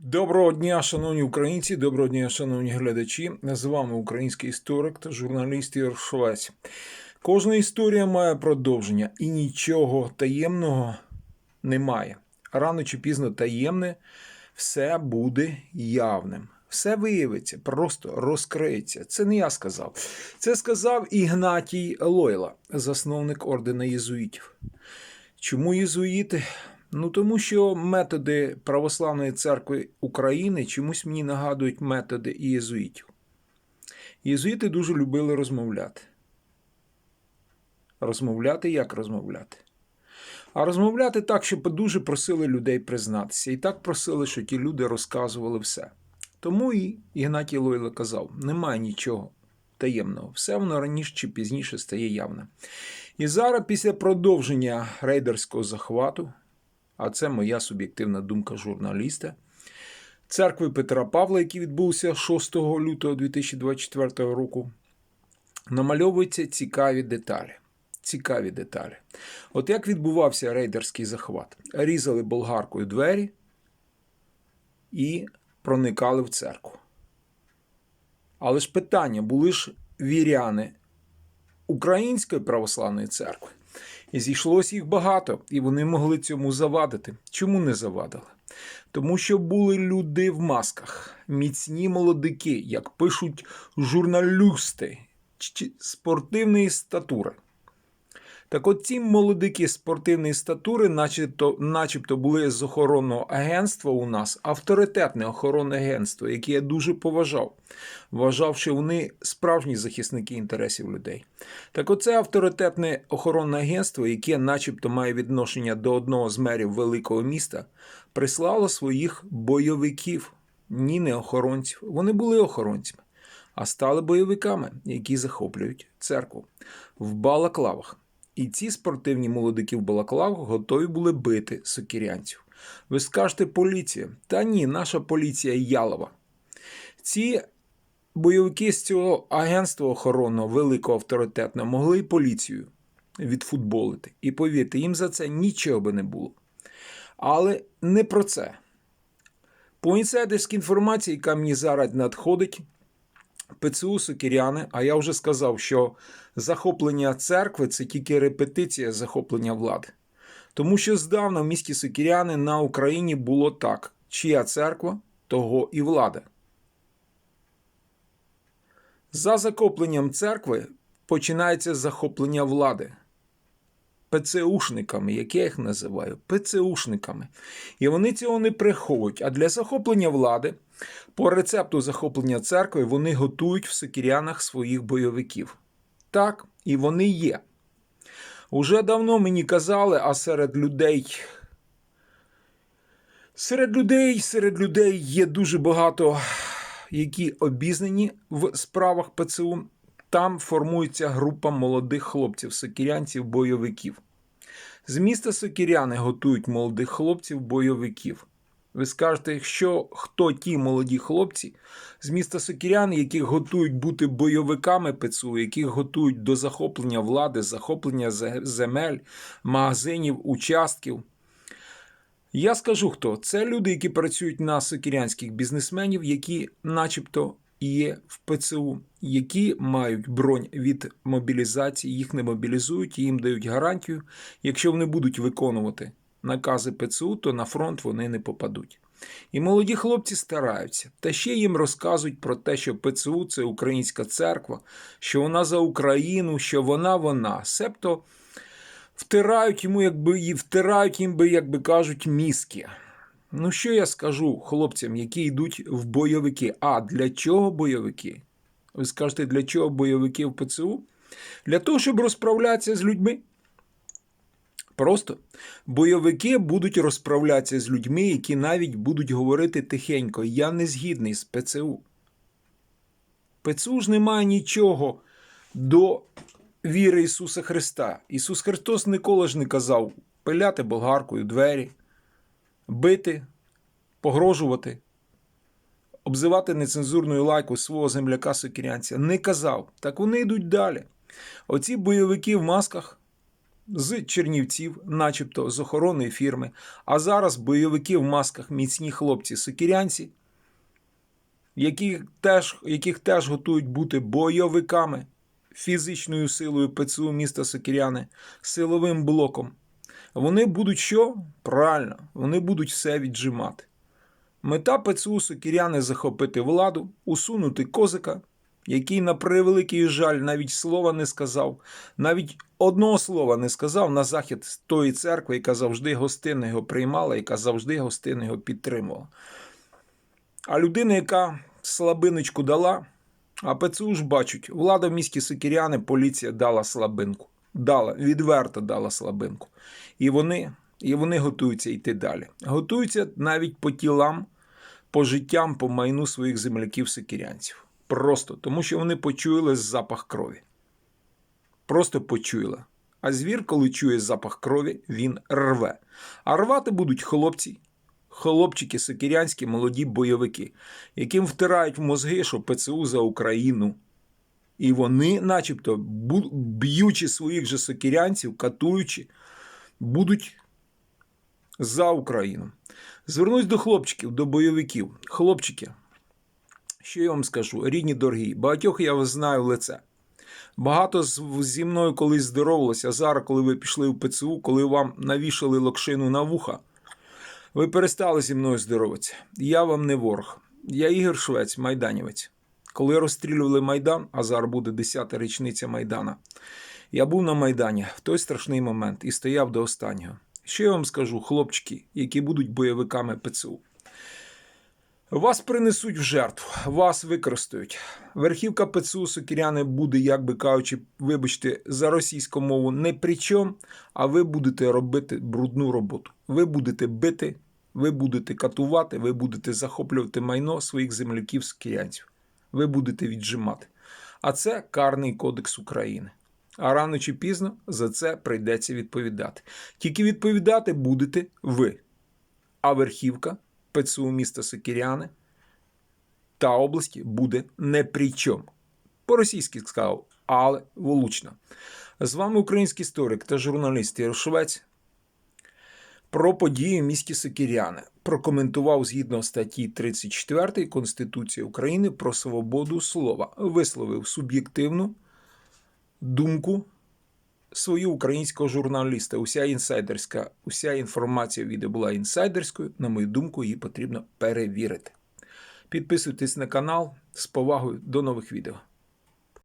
Доброго дня, шановні українці, доброго дня, шановні глядачі. З вами український історик та журналіст Ігор Швець. Кожна історія має продовження, і нічого таємного немає. Рано чи пізно таємне все буде явним. Все виявиться, просто розкриється. Це не я сказав. Це сказав Ігнатій Лойла, засновник ордена єзуїтів. Чому єзуїти? Ну тому що методи Православної церкви України чомусь мені нагадують методи єзуїтів. Єзуїти дуже любили розмовляти. Розмовляти як розмовляти? А розмовляти так, щоб дуже просили людей признатися. І так просили, що ті люди розказували все. Тому і Ігнатій Лойла казав: немає нічого таємного, все воно раніше чи пізніше стає явним. І зараз, після продовження рейдерського захвату, а це моя суб'єктивна думка журналіста, церкви Петра Павла, який відбувся 6 лютого 2024 року, намальовуються цікаві деталі. Цікаві деталі. От як відбувався рейдерський захват? Різали болгаркою двері і проникали в церкву. Але ж питання: були ж віряни Української православної церкви. І зійшлось їх багато, і вони могли цьому завадити. Чому не завадили? Тому що були люди в масках, міцні молодики, як пишуть журналюсти спортивної статури. Так от ці молодики спортивної статури, начебто, начебто були з охоронного агентства у нас, авторитетне охоронне агентство, яке я дуже поважав. Вважав, що вони справжні захисники інтересів людей. Так оце авторитетне охоронне агентство, яке начебто має відношення до одного з мерів великого міста, прислало своїх бойовиків, ні не охоронців. Вони були охоронцями, а стали бойовиками, які захоплюють церкву в балаклавах. І ці спортивні молодики в балаклавах готові були бити сокірянців. Ви скажете поліція? Та ні, наша поліція Ялова. Ці бойовики з цього агентства охоронного великого авторитетного могли і поліцію відфутболити. І повірте, їм за це нічого би не було. Але не про це. По інсайдерській інформації, яка мені зараз надходить, ПЦУ Сокіряни, а я вже сказав, що захоплення церкви це тільки репетиція захоплення влади. Тому що здавна в місті Сокіряни на Україні було так: чия церква, того і влада. За захопленням церкви починається захоплення влади. ПЦУшниками, як я їх називаю, ПЦУшниками. І вони цього не приховують. А для захоплення влади, по рецепту захоплення церкви, вони готують в сокірянах своїх бойовиків. Так, і вони є. Уже давно мені казали, а серед людей. Серед людей, серед людей є дуже багато, які обізнані в справах ПЦУ. Там формується група молодих хлопців, сокірянців, бойовиків. З міста Сокіряни готують молодих хлопців, бойовиків. Ви скажете, що хто ті молоді хлопці з міста Сокіряни, яких готують бути бойовиками ПЦУ, яких готують до захоплення влади, захоплення земель, магазинів, участків. Я скажу хто. Це люди, які працюють на сокірянських бізнесменів, які, начебто, є в ПЦУ, які мають бронь від мобілізації, їх не мобілізують, і їм дають гарантію. Якщо вони будуть виконувати накази ПЦУ, то на фронт вони не попадуть. І молоді хлопці стараються, та ще їм розказують про те, що ПЦУ це українська церква, що вона за Україну, що вона вона. Себто втирають йому, якби і втирають їм би, як би кажуть, мізки. Ну, що я скажу хлопцям, які йдуть в бойовики? А для чого бойовики? Ви скажете, для чого бойовики в ПЦУ? Для того, щоб розправлятися з людьми. Просто бойовики будуть розправлятися з людьми, які навіть будуть говорити тихенько: я не згідний з ПЦУ. ПЦУ ж немає нічого до віри Ісуса Христа. Ісус Христос ніколи ж не казав пиляти болгаркою двері, бити, погрожувати, обзивати нецензурною лайкою свого земляка сокірянця. Не казав. Так вони йдуть далі. Оці бойовики в масках з Чернівців, начебто з охоронної фірми, а зараз бойовики в масках міцні хлопці сокірянці, яких теж, яких теж готують бути бойовиками, фізичною силою ПЦУ міста Сокіряни, силовим блоком. Вони будуть що? Правильно, вони будуть все віджимати. Мета ПЦУ Сокіряни захопити владу, усунути козика, який, на превеликий жаль, навіть слова не сказав, навіть одного слова не сказав на захід тої церкви, яка завжди гостинно його приймала, яка завжди гостинно його підтримувала. А людина, яка слабиночку дала, а ПЦУ ж бачать, влада в місті Сокіряни, поліція дала слабинку. Дала, відверто дала слабинку. І вони, і вони готуються йти далі. Готуються навіть по тілам, по життям, по майну своїх земляків сокірянців. Просто тому, що вони почули запах крові. Просто почули. А звір, коли чує запах крові, він рве. А рвати будуть хлопці, хлопчики сокірянські, молоді бойовики, яким втирають в мозги, що ПЦУ за Україну. І вони, начебто, б'ючи своїх же сокірянців, катуючи, будуть за Україну. Звернусь до хлопчиків, до бойовиків. Хлопчики, що я вам скажу, рідні дорогі, багатьох я вас знаю в лице. Багато зі мною колись здоровалося. Зараз, коли ви пішли в ПЦУ, коли вам навішали локшину на вуха, ви перестали зі мною здороватися. Я вам не ворог. Я Ігор Швець, майданівець. Коли розстрілювали Майдан, а зараз буде 10-та річниця Майдана, я був на Майдані в той страшний момент і стояв до останнього. Що я вам скажу, хлопчики, які будуть бойовиками ПЦУ? Вас принесуть в жертву, вас використають. Верхівка ПЦУ Сокіряни буде, як би кажучи, вибачте, за російську мову не при чому, а ви будете робити брудну роботу. Ви будете бити, ви будете катувати, ви будете захоплювати майно своїх земляків сокірянців. Ви будете віджимати. А це карний кодекс України. А рано чи пізно за це прийдеться відповідати. Тільки відповідати будете ви. А верхівка ПЦУ міста Сокіряни та області буде не при чому. По-російськи сказав, але влучно. З вами український історик та журналіст Ігор Швець. Про події в місті Сокіряни прокоментував згідно статті 34 Конституції України про свободу слова, висловив суб'єктивну думку свою українського журналіста. Уся інсайдерська, уся інформація відео була інсайдерською. На мою думку, її потрібно перевірити. Підписуйтесь на канал з повагою до нових відео.